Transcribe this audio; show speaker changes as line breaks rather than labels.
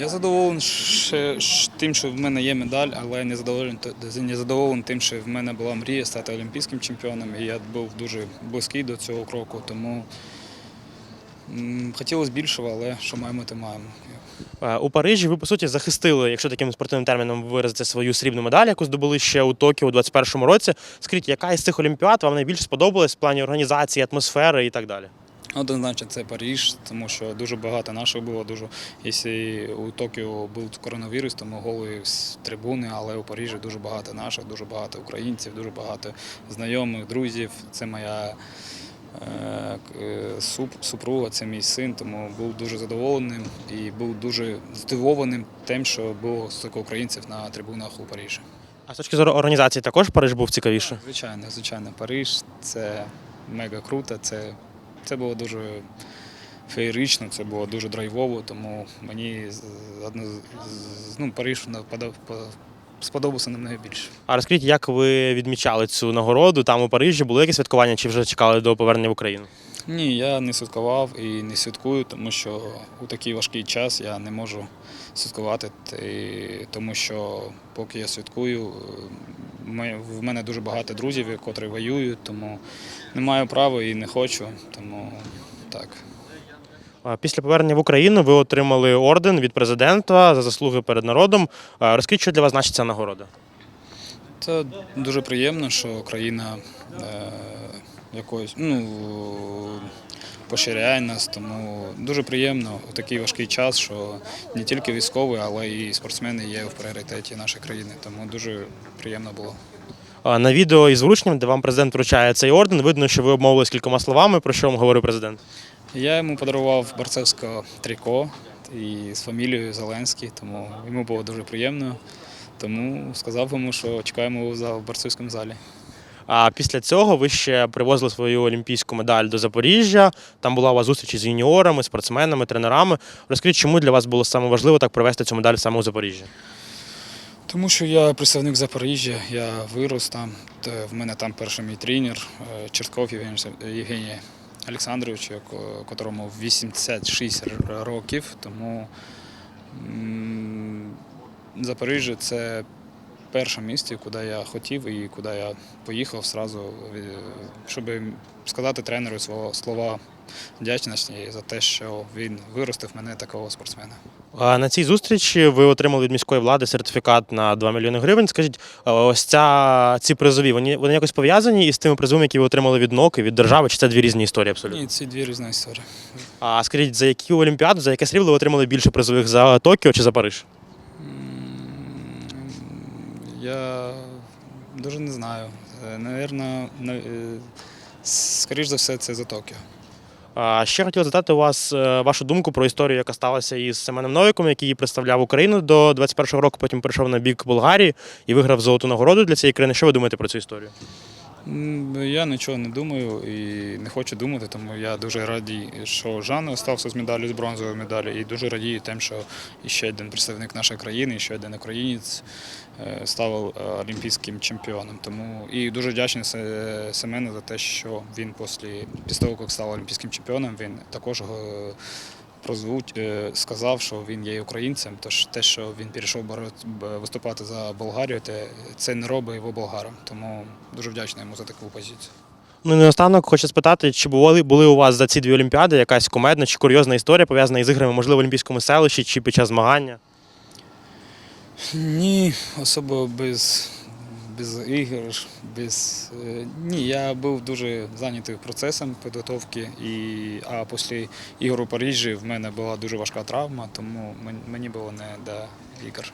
Я задоволений тим, що в мене є медаль, але не задоволений, задоволений тим, що в мене була мрія стати олімпійським чемпіоном, і я був дуже близький до цього кроку, тому хотілося більшого, але що маємо, то маємо.
Е, У Парижі ви по суті захистили, якщо таким спортивним терміном виразити свою срібну медаль, яку здобули ще у Токіо у 21-му році. Скажіть, яка із цих олімпіад вам найбільше сподобалась в плані організації, атмосфери і так далі?
Однозначно це Париж, тому що дуже багато наших було. Дуже якщо у Токіо був коронавірус, тому голи з трибуни, але у Парижі дуже багато наших, дуже багато українців, дуже багато знайомих, друзів. Це моя е, супруга, це мій син, тому був дуже задоволеним і був дуже здивованим тим, що було стільки українців на трибунах у Парижі.
А з точки зору організації також Париж був цікавіше.
Звичайно, звичайно, Париж це мега круто. Це, це було дуже феєрично, це було дуже драйвово, тому мені ну, Париж сподобався намного більше.
А розкажіть, як ви відмічали цю нагороду там у Парижі? Були якісь святкування чи вже чекали до повернення в Україну?
Ні, я не святкував і не святкую, тому що у такий важкий час я не можу святкувати, тому що поки я святкую, ми- в мене дуже багато друзів, котрі воюють, тому не маю права і не хочу, тому так.
Після повернення в Україну ви отримали орден від президента за заслуги перед народом. Розкажіть, що для вас значить ця нагорода?
Це дуже приємно, що країна е, якось ну, поширяє нас, тому дуже приємно у такий важкий час, що не тільки військові, але і спортсмени є в пріоритеті нашої країни. Тому дуже приємно було.
На відео із врученням, де вам президент вручає цей орден, видно, що ви обмовились кількома словами, про що вам говорив президент.
Я йому подарував борцевське трико і з фамілією Зеленський, тому йому було дуже приємно. Тому сказав йому, що чекаємо його в борцівському залі.
А після цього ви ще привозили свою олімпійську медаль до Запоріжжя. Там була у вас зустріч із юніорами, спортсменами, тренерами. Розкажіть, чому для вас було саме важливо так привезти цю медаль саме у Запоріжжя?
Тому що я представник Запоріжжя, я вирос там. та В мене там перший мій тренер е, Чертков Євгеній Олександрович, котрому 86 років. Тому Запоріжжя це перше місце, куди я хотів і куди я поїхав зразу, е, щоб сказати тренеру свого слова вдячності за те, що він виростив мене такого спортсмена.
А На цій зустрічі ви отримали від міської влади сертифікат на 2 мільйони гривень. Скажіть, ось ця, ці призові, вони, вони якось пов'язані із тими призовами, які ви отримали від НОК і від держави, чи це дві різні історії абсолютно?
Ні, ці дві різні історії.
А скажіть, за яку олімпіаду, за яке срібло ви отримали більше призових за Токіо чи за Париж?
Я дуже не знаю. Навірно, Наверно, е, скоріш за все, це за Токіо.
Ще хотів задати у вас е, вашу думку про історію, яка сталася із Семеном Новіком, який представляв Україну до 21-го року, потім перейшов на бік Болгарії і виграв золоту нагороду для цієї країни. Що ви думаєте про цю історію?
Я нічого не думаю і не хочу думати, тому я дуже радий, що Жан остався з медаллю, з бронзовою медаллю, і дуже радію тим, що ще один представник нашої країни, ще один українець е, став е, олімпійським чемпіоном. Тому і дуже вдячний Семену за те, що він після, після того, як став олімпійським чемпіоном, він також е, прозвуть, е, сказав, що він є українцем. Тож те, що він перейшов виступати за Болгарію, це не робить його болгаром. Тому дуже вдячний йому за таку позицію.
Ну і наостанок хочу спитати, чи були, були у вас за ці дві олімпіади якась кумедна чи курйозна історія пов'язана із іграми, можливо, в Олімпійському селищі чи під час змагання?
Ні, особо без, без ігор, без. е, Ні, я був дуже зайнятий процесом підготовки, і, а після ігор у Парижі в мене була дуже важка травма, тому мені було не до ігор.